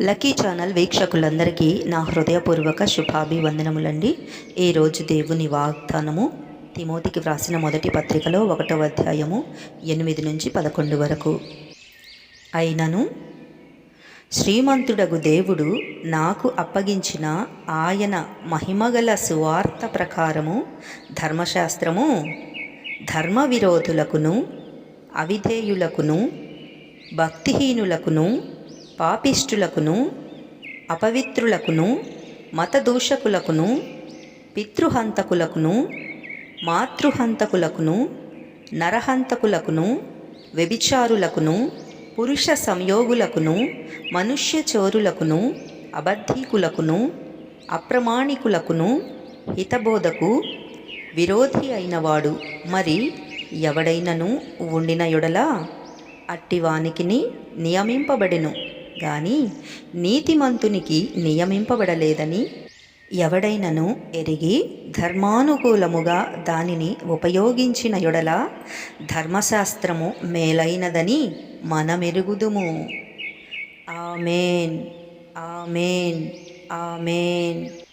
Lucky channel వీక్షకులందరికీ నా హృదయపూర్వక శుభాభివందనములండి. ఈరోజు దేవుని వాగ్దానము తిమోతికి వ్రాసిన మొదటి పత్రికలో ఒకటవ అధ్యాయము ఎనిమిది నుంచి పదకొండు వరకు. అయినను శ్రీమంతుడగు దేవుడు నాకు అప్పగించిన ఆయన మహిమగల సువార్త ప్రకారము ధర్మశాస్త్రము ధర్మ విరోధులకును అవిధేయులకును భక్తిహీనులకును పాపిష్టులకును అపవిత్రులకును మతదూషకులకును పితృహంతకులకును మాతృహంతకులకును నరహంతకులకును వ్యభిచారులకును పురుష సంయోగులకును మనుష్య చోరులకును అబద్ధీకులకును అప్రమాణికులకును హితబోధకు విరోధి అయినవాడు మరి ఎవడైనను ఉండిన యొడల అట్టివానికిని నియమింపబడెను. గాని నీతిమంతునికి నియమింపబడలేదని ఎవడైనను ఎరిగి ధర్మానుకూలముగా దానిని ఉపయోగించిన యొడల ధర్మశాస్త్రము మేలైనదని మనమెరుగుదుము. ఆమెన్. ఆమెన్. ఆమెన్.